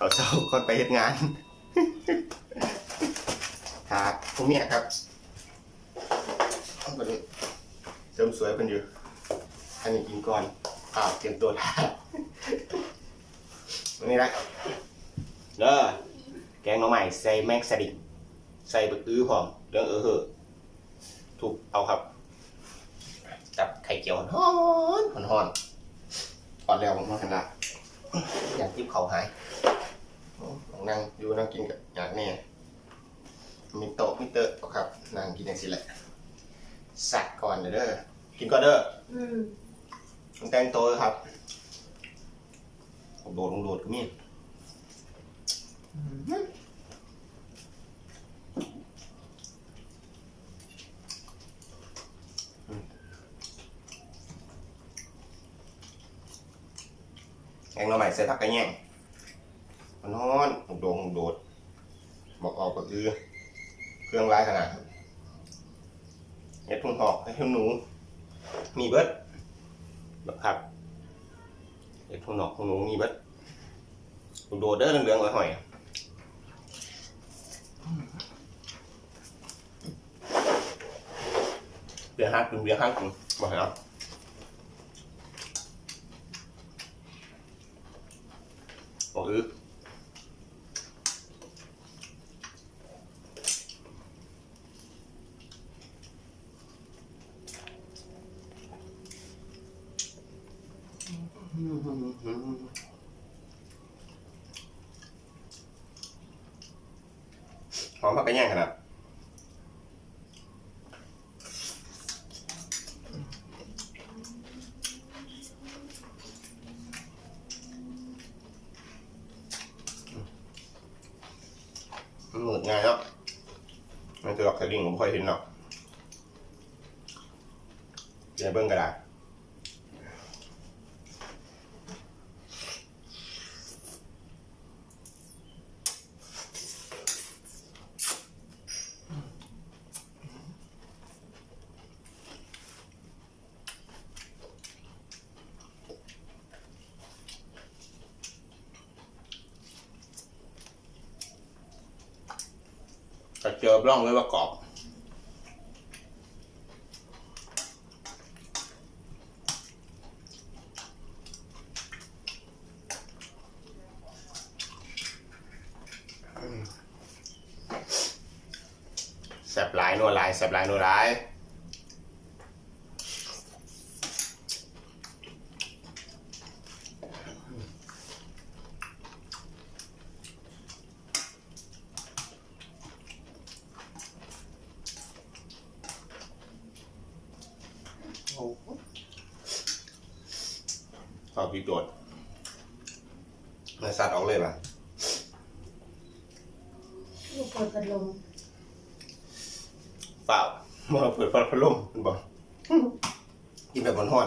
เขาเช้าก่อนไปเฮ็ดงานครับผมเนี่ยครับเอาไปเลยเสริมสวยเป็นอยู่อันนี้กินก่อนอ้าวเตรียมตัวทานวันนี้นะเด้อแกงหน่อใหม่ใส่แม็กซาดิกใส่บะอื้อพร้อมเรื่องเออเหอะถูกเอาครับจับไข่เจียวฮ้อนฮ้อนฮ้อนอดแล้วผมมาขนาดอยากจิบเขาหาย นั่งอยู่นั่งกินกับอยากแน่มีโต๊ะมีเตอะครับนั่งกินอย่างสิแหละสักก่อนเด้อกินก่อนเด้ออืมต้องแต่งตัวครับโดดลงโดดก็มีแกงเราใหม่ใส่ผักกระแยง มันนอนโดดลงโดดบอกออกก็คือเครื่องร้ายขนาดครับเห็ดทุ่งหอกให้ทุ่งหนู มีเบิดแบบครับเด็กทุ่งหอกทุ่งหนูมีเบัดดูโดดเด้อเหลืองๆหอยเบียร์ฮักเป็นเบียร์ฮักเป็นบ่เหรอโอ้ย หอมผักกระแยงขนาดมันหมุดง่ายเนาะมันคือหลอกสลิงผมค่อยเห็นหรอกเดี๋ยวเบิ้งกระดาษ เจอร่องไว้ว่ากรอบ แสบหลายนัวหลายแสบหลายนัวหลาย ขอพี่โจทย์มาสัตว์ออกเลยป่ะลูกเปิดพัดลมเปล่ามาเปิดพัดลมมันบอกกินแบบมันห้อน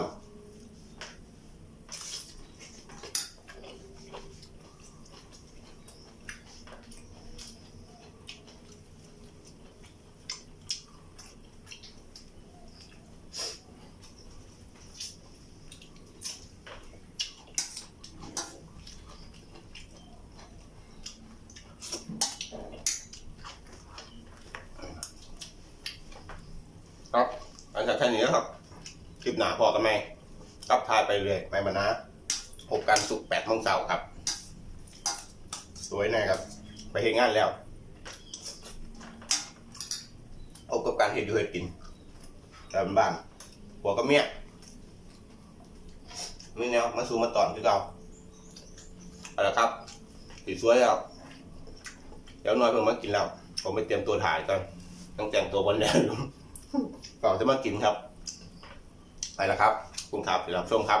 จากแค่นี้นะครับคลิปหนาพอกันไหมครับทายไปเรื่อยไปมานะพบกันสุกแปดโมงเช้าครับ สวยแน่ครับ ไปเห็นงานแล้วพบกับการเห็นอยู่เห็ดกินแต่บ้านหัวกับเมียมีแนวมาสู่มาตอนที่เราเอาละครับสีสวยแล้วเดี๋ยวน้อยเพิ่งมากินแล้วผมไปเตรียมตัวถ่ายก่อนต้องแต่งตัววันแดด ก่อนจะมากินครับ ไปแล้วครับคุณครับเดี๋ยวรับชมครับ